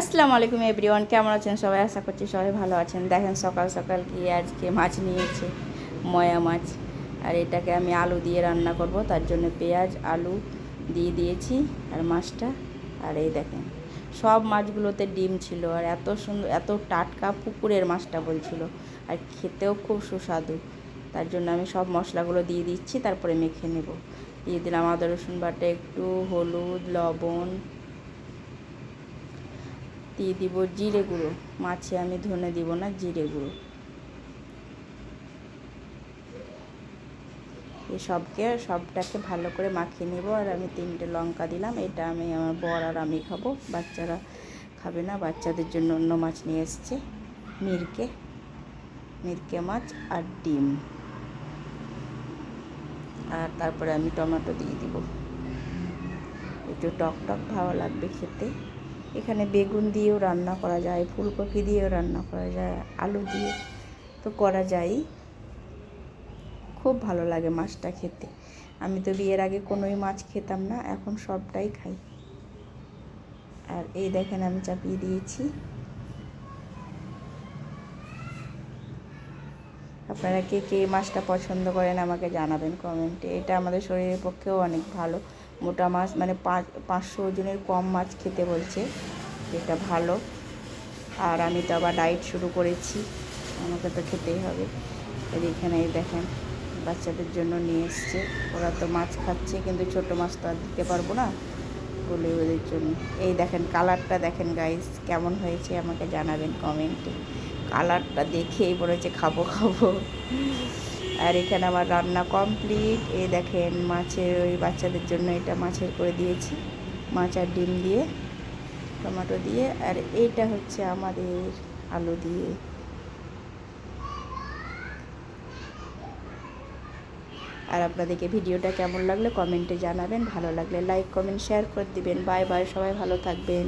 আসসালামু আলাইকুম এভরিওয়ান, কেমন আছেন সবাই? আশা করছি সবাই ভালো আছেন। দেখেন সকাল সকাল গিয়ে আজকে মাছ নিয়েছে, ময়া মাছ। আর এটাকে আমি আলু দিয়ে রান্না করব, তার জন্য পেঁয়াজ, আলু দিয়ে দিয়েছি, আর মাছটা। আর এই দেখেন, সব মাছগুলোতে ডিম ছিল, আর এত সুন্দর, এত টাটকা পুকুরের মাছটা বলছিল, আর খেতেও খুব সুস্বাদু। তার জন্য আমি সব মশলাগুলো দিয়ে দিচ্ছি, তারপরে মেখে নেব। দিয়ে দিলাম আদা, রসুন বাটা, একটু হলুদ, লবণ দিয়ে দিব জিরে গুঁড়ো। মাছে আমি ধনে দিব না, জিরে গুঁড়ো। সবকে, সবটাকে ভালো করে মাখিয়ে নেব। আর আমি তিনটে লঙ্কা দিলাম, এটা আমি আমার বর আর আমি খাব। বাচ্চারা খাবে না, বাচ্চাদের জন্য অন্য মাছ নিয়ে এসছে, মিরকে। মিরকে মাছ আর ডিম। আর তারপরে আমি টমেটো দিয়ে দিব। একটু টক টক ভালো লাগবে খেতে। এখানে বেগুন দিয়েও রান্না করা যায়, ফুলকপি দিয়েও রান্না করা যায়, আলু দিয়ে তো করা যায় খুব ভালো লাগে মাছটা খেতে। আমি তো বিয়ের আগে কোনোই মাছ খেতাম না, এখন সবটাই খাই। আর এই দেখেন আমি চাপিয়ে দিয়েছি। আপনারা কে কে মাছটা পছন্দ করেন আমাকে জানাবেন কমেন্টে। এটা আমাদের শরীরের পক্ষেও অনেক ভালো। মোটা মাছ মানে পাঁচ, পাঁচশো ওজনের কম মাছ খেতে বলছে, যেটা ভালো। আর আমি তো আবার ডায়েট শুরু করেছি, আমাকে তো খেতেই হবে। এখানে দেখেন, বাচ্চাদের জন্য নিয়ে এসছে। ওরা তো মাছ খাচ্ছে, কিন্তু ছোট মাছ তো আর দিতে পারব না বলে ওদের জন্য। এই দেখেন কালারটা দেখেন গাইস কেমন হয়েছে আমাকে জানাবেন কমেন্টে কালারটা দেখেই হচ্ছে খাব খাব। আর এখানে আমার রান্না কমপ্লিট। এই দেখেন মাছের, ওই বাচ্চাদের জন্য এটা মাছের করে দিয়েছি। মাছ আর ডিম দিয়ে, টমেটো দিয়ে। আর এইটা হচ্ছে আমাদের আলু দিয়ে। আর আপনাদেরকে ভিডিওটা কেমন লাগলে কমেন্টে জানাবেন। ভালো লাগলে লাইক, কমেন্ট, শেয়ার করে দিবেন। বাই বাই, সবাই ভালো থাকবেন।